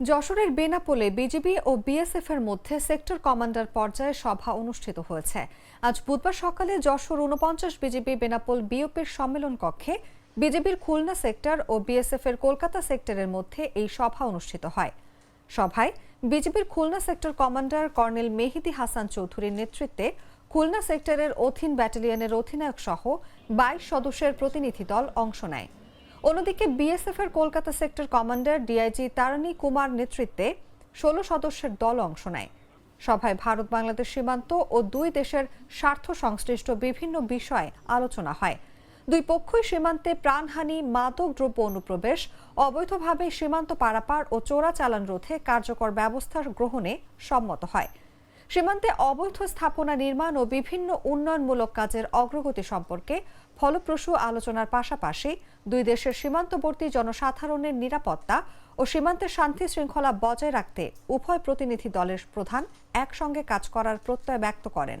যশোরের বেনাপোলে বিজিবি ও বিএসএফ এর মধ্যে সেক্টর কমান্ডার পর্যায়ে সভা অনুষ্ঠিত হয়েছে। আজ বুধবার সকালে যশোর উনপঞ্চাশ বিজিবি বেনাপোল বিওপির সম্মেলন কক্ষে বিজেপির খুলনা সেক্টর ও বিএসএফ এর কলকাতা সেক্টরের মধ্যে এই সভা অনুষ্ঠিত হয়। সভায় বিজেপির Khulna sector commander colonel Mehidi Hasan চৌধুরীর নেতৃত্বে খুলনা সেক্টরের অধীন ব্যাটালিয়নের অধিনায়ক সহ বাইশ সদস্যের প্রতিনিধি দল অংশ নেয়। অন্যদিকে বিএসএফ এর Kolkata sector commander DIG Tarani Kumar নেতৃত্বে ষোলো সদস্যের দল অংশ নেয়। সভায় ভারত, বাংলাদেশ সীমান্ত ও দুই দেশের স্বার্থ সংশ্লিষ্ট বিভিন্ন বিষয়ে আলোচনা হয়। দুই পক্ষই সীমান্তে প্রাণহানি, মাদক দ্রব্য অনুপ্রবেশ, অবৈধভাবে সীমান্ত পারাপার ও চোরাচালান রোধে কার্যকর ব্যবস্থা গ্রহণে সম্মত হয়। সীমান্তে অবৈধ স্থাপনা নির্মাণ ও বিভিন্ন উন্নয়নমূলক কাজের অগ্রগতি সম্পর্কে ফলপ্রসূ আলোচনার পাশাপাশি দুই দেশের সীমান্তবর্তী জনসাধারণের নিরাপত্তা ও সীমান্তের শান্তি শৃঙ্খলা বজায় রাখতে উভয় প্রতিনিধি দলের প্রধান একসঙ্গে কাজ করার প্রত্যয় ব্যক্ত করেন।